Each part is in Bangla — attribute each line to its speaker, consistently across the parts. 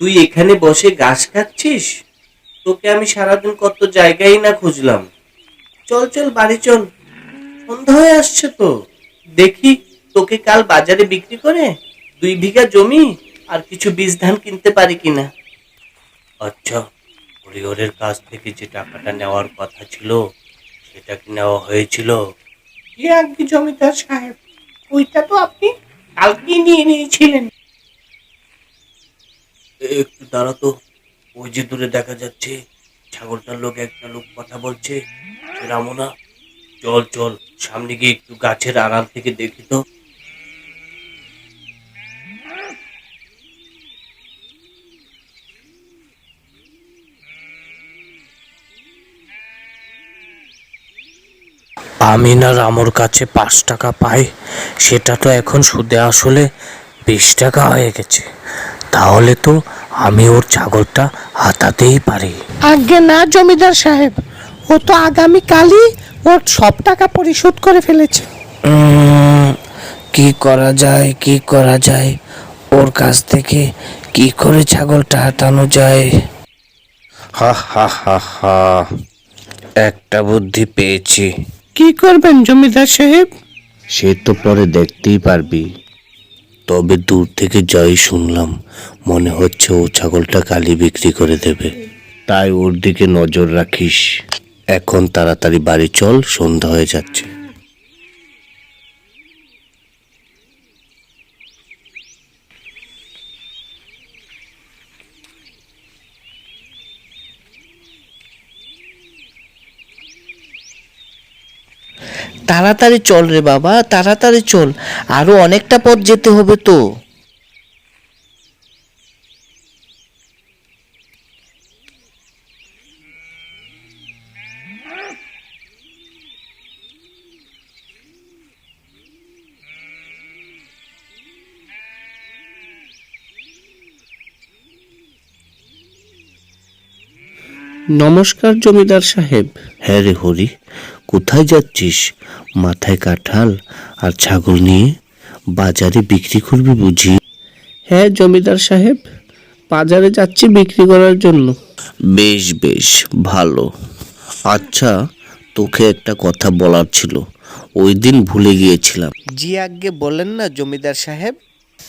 Speaker 1: তুই এখানে বসে ঘাস খাচ্ছিস তোকে আমি সারাদিন কত জায়গায় না খুঁজলাম। চল চল, বাড়ি চল। সন্ধ্যা হয়ে আসছে তো। দেখি তোকে কাল বাজারে বিক্রি করে দুই বিঘা জমি আর কিছু বীজ ধান কিনতে পারি কিনা। আচ্ছা হরিহরের কাছ থেকে যে টাকাটা নেওয়ার কথা ছিল, সেটা কি নেওয়া হয়েছিল?
Speaker 2: কি আগে জমিদার সাহেব, ওইটা তো আপনি কালকেই নিয়ে নিয়েছিলেন।
Speaker 1: একটু দাঁড়াতো ওই যে দূরে দেখা যাচ্ছে, ছাগলটার লোক একটা লোক কথা বলছে রামনা। চল চল, সামনে গিয়ে একটু গাছের আড়াল থেকে দেখি তো। আমি না রামর কাছে পাঁচ টাকা পাই, সেটা তো এখন সুদে আসলে বিশ টাকা হয়ে গেছে। তাহলে তো আমি ওর ছাগলটা হাতাতেই পারি।
Speaker 2: আগে না জমিদার সাহেব। ও তো আগামী কালই ওর সব টাকা পরিশোধ করে ফেলেছে।
Speaker 1: উম, কি করা যায় কি করা যায়? ওর কাছ থেকে কি করে ছাগলটা হাতানো যায়? হা হা হা হা। একটা বুদ্ধি পেয়েছি।
Speaker 2: কি করবেন জমিদার সাহেব?
Speaker 1: সে তো পরে দেখতেই পারবি। তবে দূর থেকে জয় শুনলাম, মনে হচ্ছে ও ছাগলটা কালি বিক্রি করে দেবে। তাই ওর দিকে নজর রাখিস। এখন তাড়াতাড়ি বাড়ি চল, সন্ধ্যা হয়ে যাচ্ছে।
Speaker 3: তাড়াতাড়ি চল রে বাবা, তাড়াতাড়ি চল। আরও অনেকটা পথ যেতে হবে তো।
Speaker 1: নমস্কার জমিদার সাহেব। হ্যাঁ রে হরি, কোথায় যাচ্ছিস? মাথায় কাঁঠাল আর ছাগল নিয়ে বাজারে বিক্রি করবি বুঝি?
Speaker 2: হ্যাঁ জমিদার সাহেব বাজারে যাচ্ছি বিক্রি করার জন্য।
Speaker 1: বেশ বেশ ভালো। আচ্ছা তোকে একটা কথা বলার ছিল। ওই দিন ভুলে গিয়েছিলাম।
Speaker 3: জি আগে বলেন না জমিদার সাহেব।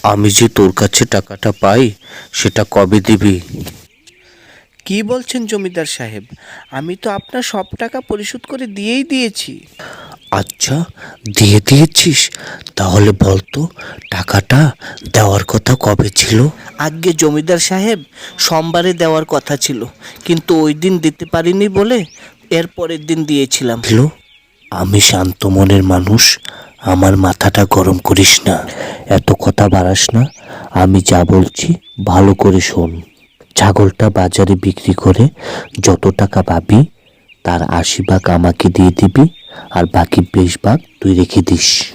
Speaker 1: আমি যে তোর কাছে টাকাটা পাই সেটা কবে দিবি?
Speaker 3: কি বলছেন জমিদার সাহেব? আমি তো আপনার সব টাকা পরিশোধ করে দিয়েই দিয়েছি।
Speaker 1: আচ্ছা দিয়ে দিয়েছিস? তাহলে বলতো টাকাটা দেওয়ার কথা কবে ছিল?
Speaker 3: আগে জমিদার সাহেব সোমবারে দেওয়ার কথা ছিল কিন্তু ওই দিন দিতে পারিনি বলে এর পরের দিন দিয়েছিলাম।
Speaker 1: হ্যালো আমি শান্ত মনের মানুষ আমার মাথাটা গরম করিস না। এত কথা বাড়াস না আমি যা বলছি ভালো করে শোন। ছাগলটা বাজারে বিক্রি করে যত টাকা পাবি, তার আশি ভাগ আমাকে দিয়ে দিবি আর বাকি বেশ ভাগ তুই রেখে দিস।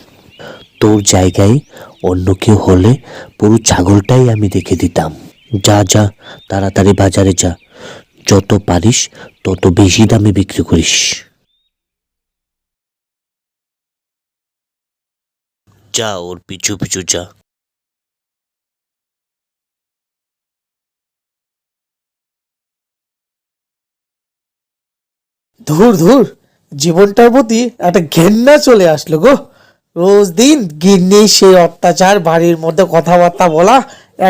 Speaker 1: তোর জায়গায় অন্য কেউ হলে পুরো ছাগলটাই আমি রেখে দিতাম। যা যা, তাড়াতাড়ি বাজারে যা। যত পারিস, তত বেশি দামে বিক্রি করিস। যা, ওর পিছু পিছু যা।
Speaker 2: ধুর ধুর, জীবনটার প্রতি একটা ঘেন্না চলে আসলো গো। রোজ দিন গিন্নি সেই অত্যাচার, বাড়ির মধ্যে কথাবার্তা বলা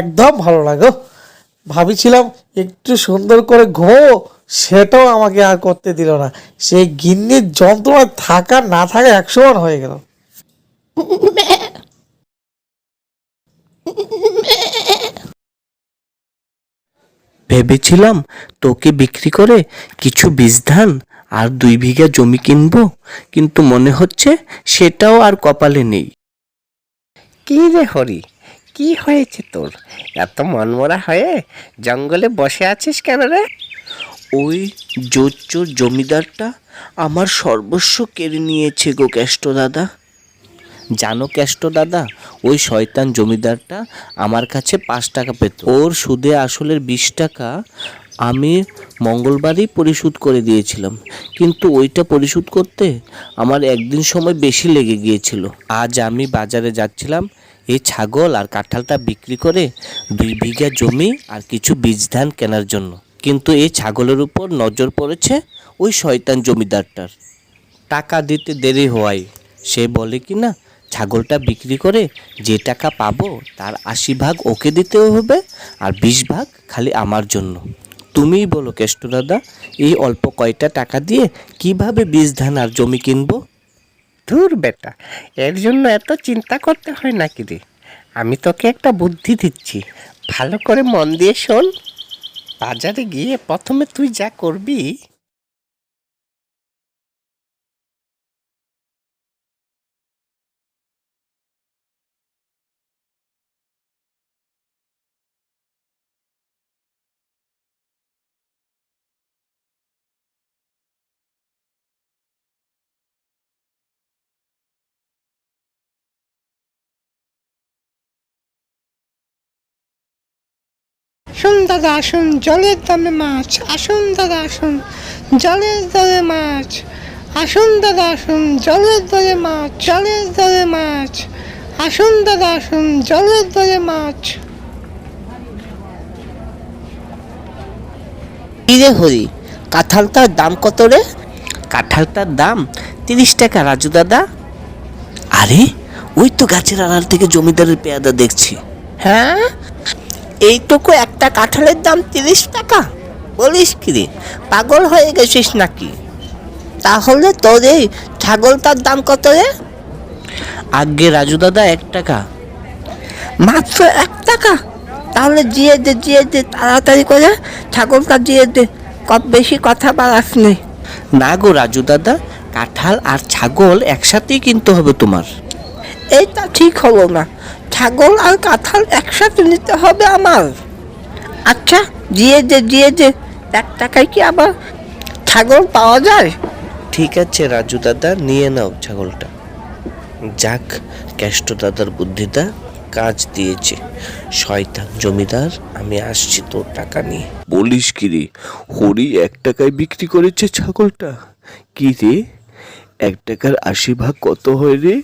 Speaker 2: একদম ভালো লাগে ভাবিছিলাম একটু সুন্দর করে ঘুমো, সেটাও আমাকে আর করতে দিল না। সেই গিন্নির যন্ত্রণা থাকা, না থাকা এক সমান হয়ে গেল।
Speaker 1: ভেবেছিলাম তোকে বিক্রি করে কিছু বীজ ধান আর দুই বিঘা জমি কিনবো? কিন্তু মনে হচ্ছে সেটাও আর কপালে নেই।
Speaker 3: কি রে হরি? কি হয়েছে তোর? এত মনমরা হয়ে জঙ্গলে বসে আছিস কেন রে?
Speaker 1: ওই জোর জমিদারটা আমার সর্বস্ব কেড়ে নিয়েছে গো কেষ্ট দাদা। জানো কেষ্ট দাদা ওই শয়তান জমিদারটা আমার কাছে পাঁচ টাকা পেত। ওর সুদে আসলের বিশ টাকা আমি মঙ্গলবারই পরিশোধ করে দিয়েছিলাম। কিন্তু ওইটা পরিশোধ করতে আমার একদিন সময় বেশি লেগে গিয়েছিল। আজ আমি বাজারে যাচ্ছিলাম, এই ছাগল আর কাঁঠালটা বিক্রি করে দুই বিঘা জমি আর কিছু বীজ ধান কেনার জন্য। কিন্তু এই ছাগলের উপর নজর পড়েছে ওই শয়তান জমিদারটার। টাকা দিতে দেরি হওয়ায় সে বলে কি না, ছাগলটা বিক্রি করে যে টাকা পাবো তার আশি ভাগ ওকে দিতে হবে আর বিশ ভাগ খালি আমার জন্য। তুমিই বলো কেষ্ট দাদা, এই অল্প কয়টা টাকা দিয়ে কীভাবে বীজ, ধান আর জমি কিনবো?
Speaker 4: ধুর বেটা, এর জন্য এত চিন্তা করতে হয় নাকি রে? আমি তোকে একটা বুদ্ধি দিচ্ছি, ভালো করে মন দিয়ে শোন। বাজারে গিয়ে প্রথমে তুই যা করবি আসুন দাদা আসুন জলের দামে মাছ আসুন দাদা আসুন জলের দরে মাছ আসুন দাদা আসুন জলের দরে মাছ জলের দরে মাছ আসুন দাদা আসুন জলের দরে মাছ।
Speaker 1: রে হরি কাঁঠালটার দাম কত রে? কাঁঠালটার দাম তিরিশ টাকা রাজু দাদা। আরে ওই তো গাছের আড়াল থেকে জমিদারের পেয়াদা দেখছি।
Speaker 4: হ্যাঁ? এইটুকু একটা কাঁঠালের দাম তিরিশ টাকা? বলিস কি রে পাগল হয়ে গেছিস নাকি? তাহলে তোর এই ছাগলটার দাম কত রে?
Speaker 1: আগে রাজু দাদা এক টাকা।
Speaker 4: মাত্র এক টাকা? তাহলে জিয়ে দে জিয়ে দে তাড়াতাড়ি করে ছাগলটা জিয়ে দে কত বেশি কথা বাড়াস নেই
Speaker 1: না গো রাজু দাদা কাঁঠাল আর ছাগল একসাথেই কিনতে হবে তোমার।
Speaker 4: এইটা ঠিক হলো না। ছাগল আর কাঁঠাল একসাথে নিতে হবে আমার। আচ্ছা জিয়ে দে জিয়ে দে। এক টাকায় কি আবার ছাগল পাওয়া যায়?
Speaker 1: ঠিক আছে রাজু দাদা নিয়ে নাও ছাগলটা। যাক কেষ্ট দাদার বুদ্ধিটা কাজ দিয়েছে। শয়তান জমিদার আমি আসছি তোর টাকা নিয়ে।
Speaker 5: বলিস কি রে হরি এক টাকায় বিক্রি করেছে ছাগলটা? কি রে এক টাকার আশি ভাগ কত হয় রে?